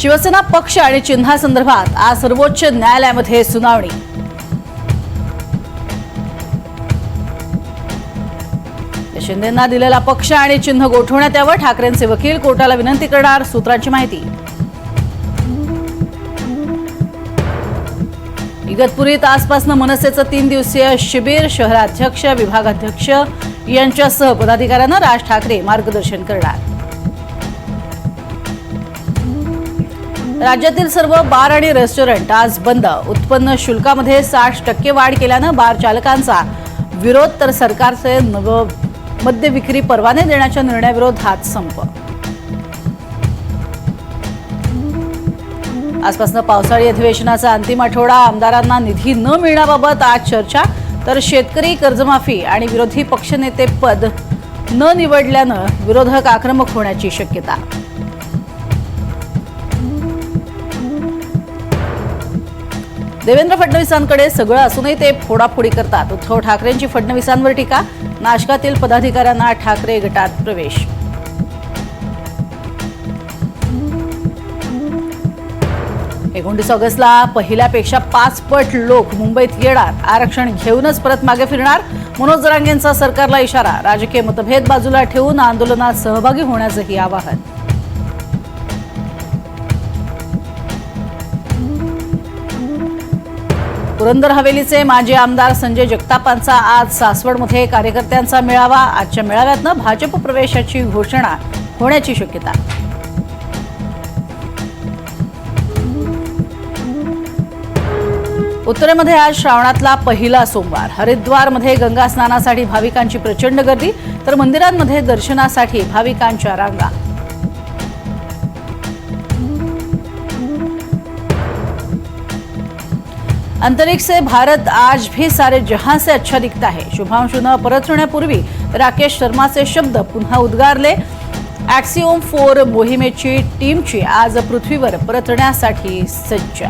शिवसेना पक्ष आणि चिन्हासंदर्भात आज सर्वोच्च न्यायालयामध्ये सुनावणी. शिंदेंना दिलेला पक्ष आणि चिन्ह गोठवण्यात यावं ठाकरेंचे वकील कोर्टाला विनंती करणार सूत्रांची माहिती. इगतपुरीत आजपासनं मनसेचं तीन दिवसीय शिबिर शहराध्यक्ष विभागाध्यक्ष यांच्यासह पदाधिकाऱ्यांना राज ठाकरे मार्गदर्शन करणार. राज्यातील सर्व बार आणि रेस्टॉरंट आज बंद. उत्पन्न शुल्कामध्ये साठ टक्के वाढ केल्यानं बार चालकांचा विरोध तर सरकारचे नव मद्य विक्री परवाने देण्याच्या निर्णयाविरोधात संप. आजपासून पावसाळी अधिवेशनाचा अंतिम आठवडा. आमदारांना निधी न मिळण्याबाबत आज चर्चा तर शेतकरी कर्जमाफी आणि विरोधी पक्षनेते पद न निवडल्यानं विरोधक आक्रमक होण्याची शक्यता. देवेंद्र फडणवीसांकडे सगळं असूनही ते फोडाफोडी करतात. उद्धव ठाकरेंची फडणवीसांवर टीका नाशकातील पदाधिकाऱ्यांना ठाकरे गटात प्रवेश. एकोणतीस ऑगस्टला पहिल्यापेक्षा पाच पट लोक मुंबईत येणार. आरक्षण घेऊनच परत मागे फिरणार. मनोज जरांगेंचा सरकारला इशारा. राजकीय मतभेद बाजूला ठेवून आंदोलनात सहभागी होण्याचंही आवाहन. पुरंदर हवेलीचे माजी आमदार संजय जगतापांचा आज सासवडमध्ये कार्यकर्त्यांचा मेळावा. आजच्या मेळाव्यातनं भाजप प्रवेशाची घोषणा होण्याची शक्यता. उत्तरेमध्ये आज श्रावणातला पहिला सोमवार. हरिद्वारमध्ये गंगा स्नानासाठी भाविकांची प्रचंड गर्दी तर मंदिरांमध्ये दर्शनासाठी भाविकांच्या रांगा. अंतरिक्ष से भारत आज भी सारे जहां से अच्छा दिखता है। शुभांशूनं परत राकेश शर्माचे शब्द पुन्हा उद्गारले ॲक्सिओम फोर मोहिमेची टीमची आज पृथ्वीवर परतण्यासाठी सज्ज।